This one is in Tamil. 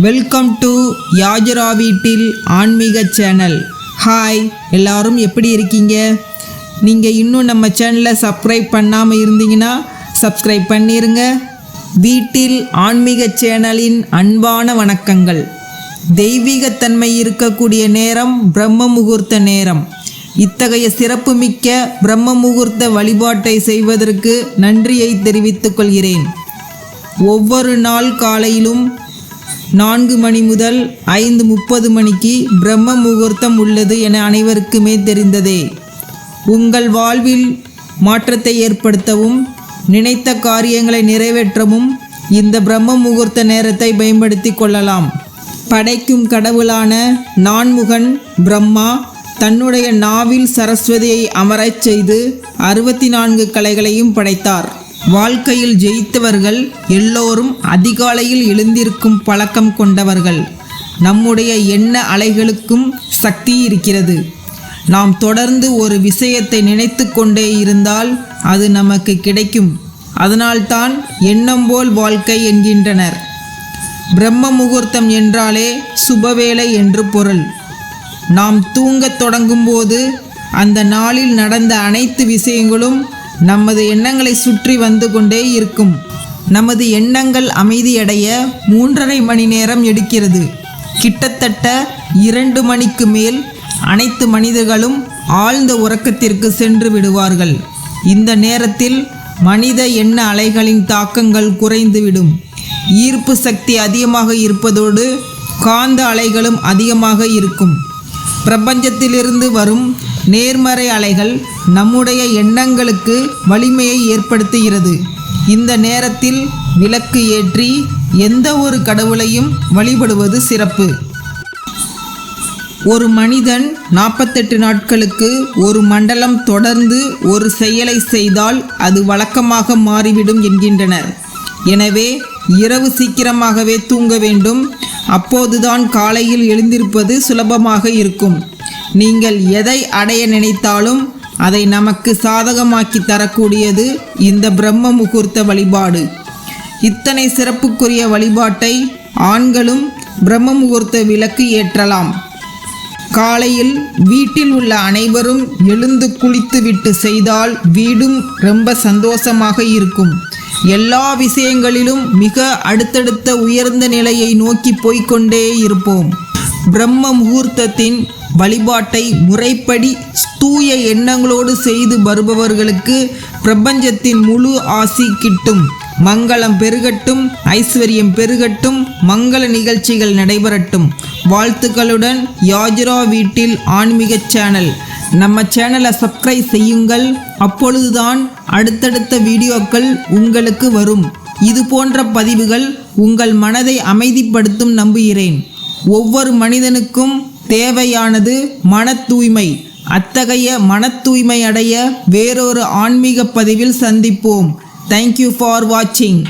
வெல்கம் டு யாஜரா வீட்டில் ஆன்மீக சேனல் ஹாய் எல்லாரும் எப்படி இருக்கீங்க? நீங்கள் இன்னும் நம்ம சேனலை சப்ஸ்கிரைப் பண்ணாமல் இருந்தீங்கன்னா சப்ஸ்கிரைப் பண்ணிடுங்க வீட்டில் ஆன்மீக சேனலின் அன்பான வணக்கங்கள். தெய்வீகத்தன்மை இருக்கக்கூடிய நேரம் பிரம்ம முகூர்த்த நேரம். இத்தகைய சிறப்புமிக்க பிரம்ம முகூர்த்த வழிபாட்டை செய்வதற்கு நன்றியை தெரிவித்துக் கொள்கிறேன். ஒவ்வொரு நாள் காலையிலும் நான்கு மணி முதல் ஐந்து முப்பது மணிக்கு பிரம்ம முகூர்த்தம் உள்ளது என அனைவருக்குமே தெரிந்ததே. உங்கள் வாழ்வில் மாற்றத்தை ஏற்படுத்தவும் நினைத்த காரியங்களை நிறைவேற்றவும் இந்த பிரம்ம முகூர்த்த நேரத்தை பயன்படுத்தி கொள்ளலாம். படைக்கும் கடவுளான நான்முகன் பிரம்மா தன்னுடைய நாவில் சரஸ்வதியை அமரச் செய்து அறுபத்தி நான்கு கலைகளையும் படைத்தார். வாழ்க்கையில் ஜெயித்தவர்கள் எல்லோரும் அதிகாலையில் எழுந்திருக்கும் பழக்கம் கொண்டவர்கள். நம்முடைய எண்ண அலைகளுக்கும் சக்தி இருக்கிறது. நாம் தொடர்ந்து ஒரு விஷயத்தை நினைத்து கொண்டே இருந்தால் அது நமக்கு கிடைக்கும். அதனால்தான் எண்ணம் போல் வாழ்க்கை என்கின்றனர். பிரம்ம முகூர்த்தம் என்றாலே சுபவேளை என்று பொருள். நாம் தூங்கத் தொடங்கும்போது அந்த நாளில் நடந்த அனைத்து விஷயங்களும் நமது எண்ணங்களை சுற்றி வந்து கொண்டே இருக்கும். நமது எண்ணங்கள் அமைதியடைய மூன்றரை மணி நேரம் எடுக்கிறது. கிட்டத்தட்ட இரண்டு மணிக்கு மேல் அனைத்து மனிதர்களும் ஆழ்ந்த உறக்கத்திற்கு சென்று விடுவார்கள். இந்த நேரத்தில் மனித எண்ண அலைகளின் தாக்கங்கள் குறைந்துவிடும். ஈர்ப்பு சக்தி அதிகமாக இருப்பதோடு காந்த அலைகளும் அதிகமாக இருக்கும். பிரபஞ்சத்திலிருந்து வரும் நேர்மறை அலைகள் நம்முடைய எண்ணங்களுக்கு வலிமையை ஏற்படுத்துகிறது. இந்த நேரத்தில் விளக்கு ஏற்றி எந்த ஒரு கடவுளையும் வழிபடுவது சிறப்பு. ஒரு மனிதன் நாற்பத்தெட்டு நாட்களுக்கு ஒரு மண்டலம் தொடர்ந்து ஒரு செயலை செய்தால் அது வழக்கமாக மாறிவிடும் என்கின்றனர். எனவே இரவு சீக்கிரமாகவே தூங்க வேண்டும். அப்போதுதான் காலையில் எழுந்திருப்பது சுலபமாக இருக்கும். நீங்கள் எதை அடைய நினைத்தாலும் அதை நமக்கு சாதகமாக்கி தரக்கூடியது இந்த பிரம்ம முகூர்த்த வழிபாடு. இத்தனை சிறப்புக்குரிய வழிபாட்டை ஆண்களும் பிரம்ம முகூர்த்த விளக்கு ஏற்றலாம். காலையில் வீட்டில் உள்ள அனைவரும் எழுந்து குளித்துவிட்டு செய்தால் வீடும் ரொம்ப சந்தோஷமாக இருக்கும். எல்லா விஷயங்களிலும் மிக அடுத்தடுத்த உயர்ந்த நிலையை நோக்கி போய்க்கொண்டே இருப்போம். பிரம்ம முகூர்த்தத்தின் வழிபாட்டை முறைப்படி தூய எண்ணங்களோடு செய்து வருபவர்களுக்கு பிரபஞ்சத்தின் முழு ஆசி கிட்டும். மங்களம் பெருகட்டும் ஐஸ்வர்யம் பெருகட்டும் மங்கள நிகழ்ச்சிகள் நடைபெறட்டும். வாழ்த்துக்களுடன் யாஜிரா வீட்டில் ஆன்மீக சேனல். நம்ம சேனலை சப்ஸ்கிரைப் செய்யுங்கள். அப்பொழுதுதான் அடுத்தடுத்த வீடியோக்கள் உங்களுக்கு வரும். இது போன்ற பதிவுகள் உங்கள் மனதை அமைதிப்படுத்தும் நம்புகிறேன். ஒவ்வொரு மனிதனுக்கும் தேவையானது மன தூய்மை அத்தகைய மன தூய்மை அடைய வேறொரு ஆன்மீக பதிவில் சந்திப்போம். தேங்க்யூ ஃபார் வாட்சிங்